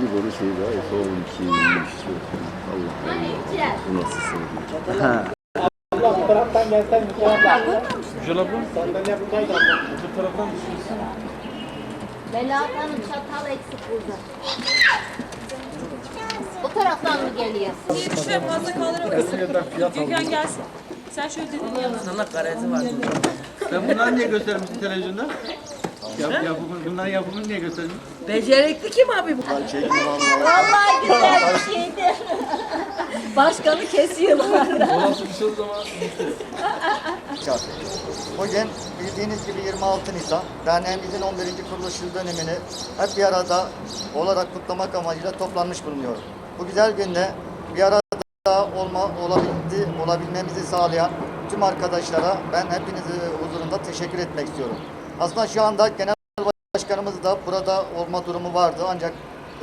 İbo'nun şeyi daha Efe oğlum ki iyiymiş. Allah Allah. Bu nasıl sevgi? Ha. Allah bu taraftan gelsen bu taraftan. Güzel abla. Sandalye buradaydı abla. Bu taraftan düşünsün. Melahat Hanım çatal eksik burada. Bu taraftan mı geliyor? Bir şuraya fazla kaldıramazsın. Gökhan gelsin. Sen şöyle dedin ya. Sana karezi var. Ben bunları niye göstermiştim televizyonda? Ya, yapımı, bunların yapımını niye göstermiş? Becerikli kim abi bu? Vallahi güzel bir şeydi. Başkanı kesiyorlar. Olası bir şey o zaman. Bugün bildiğiniz gibi 26 Nisan derneğimizin 11. kuruluş yıl dönemini hep bir arada olarak kutlamak amacıyla toplanmış bulunuyoruz. Bu güzel günde bir arada olma, olabildi, olabilmemizi sağlayan tüm arkadaşlara ben hepinizi huzurunda teşekkür etmek istiyorum. Aslında şu anda genel başkanımız da burada olma durumu vardı ancak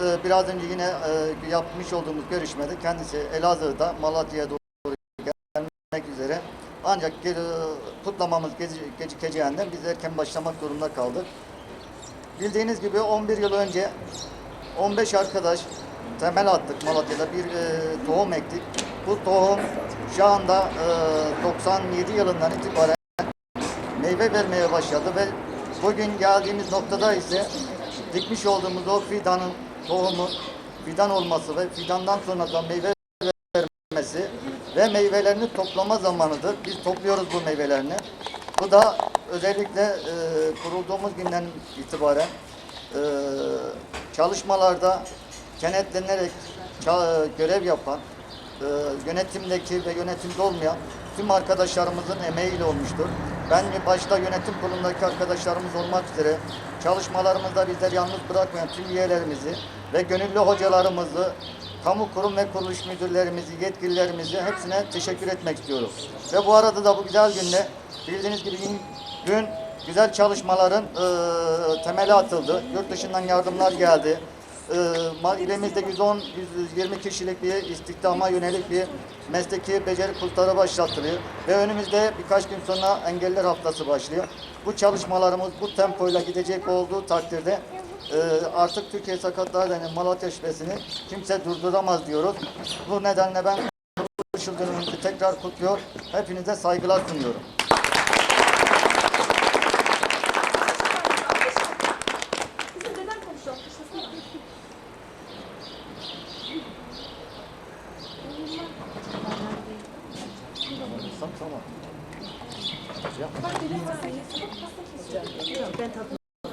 e, biraz önce yine e, yapmış olduğumuz görüşmede kendisi Elazığ'da Malatya'ya doğru gelmek üzere. Ancak ge- kutlamamız gecikeceğinden biz erken başlamak zorunda kaldık. Bildiğiniz gibi 11 yıl önce 15 arkadaş temel attık Malatya'da bir e, tohum ektik. Bu tohum şu anda e, 97 yılından itibaren meyve vermeye başladı ve bugün geldiğimiz noktada ise dikmiş olduğumuz o fidanın tohumu fidan olması ve fidandan sonra da meyve vermesi ve meyvelerini toplama zamanıdır. Biz topluyoruz bu meyvelerini. Bu da özellikle e, kurulduğumuz günden itibaren e, çalışmalarda kenetlenerek görev yapan, e, yönetimdeki ve yönetimde olmayan tüm arkadaşlarımızın emeğiyle olmuştur. Ben başta yönetim kurulundaki arkadaşlarımız olmak üzere çalışmalarımızda bizleri yalnız bırakmayan tüm üyelerimizi ve gönüllü hocalarımızı, kamu kurum ve kuruluş müdürlerimizi, yetkililerimizi hepsine teşekkür etmek istiyorum. Ve bu arada da bu güzel günde bildiğiniz gibi dün güzel çalışmaların e, temeli atıldı. Yurt dışından yardımlar geldi. E, ilimizde 110 120 kişilik bir istihdama yönelik bir mesleki beceri kursları başlatılıyor ve önümüzde birkaç gün sonra engeller haftası başlıyor. Bu çalışmalarımız bu tempoyla gidecek olduğu takdirde e, artık Türkiye Sakatlar Derneği Malatya Şubesi'ni kimse durduramaz diyoruz. Bu nedenle ben kuruluş yıl dönümümüzü tekrar kutluyor. Hepinize saygılar sunuyorum. Bizim neden konuşuyor?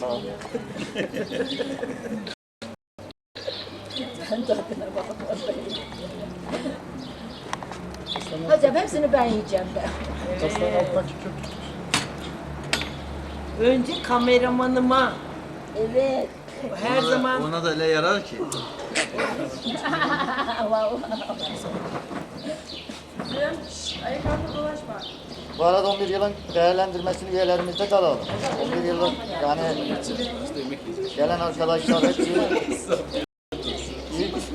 Tamam, tamam. Hocam hepsini ben yiyeceğim ben. Önce kameramanıma Evet. her zaman Ona da öyle yarar ki. Dolaşma. Bu arada 11 yılın değerlendirmesini üyelerimizde de alalım. 11 yıllık yani gelen arkadaşlar hepsi iyi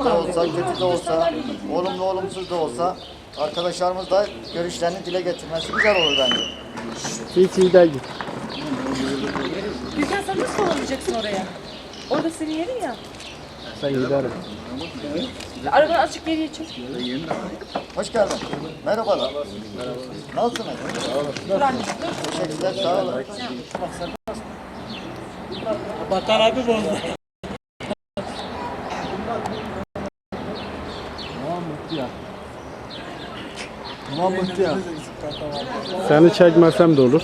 de olsa, kötü de olsa, olumlu olumsuz da olsa arkadaşlarımız da görüşlerini dile getirmesi güzel olur bence. Hiç iyi değil. Gökhan sen nasıl olabileceksin oraya? Orada senin yerin ya. Sen giderim. Arabanı açık geriye çık. Hoş geldin. Merhabalar. Nasılsınız? Dur. Teşekkürler, sağ olun. Bakan abi bozdu. Mahmut ya. Seni çekmesem de olur.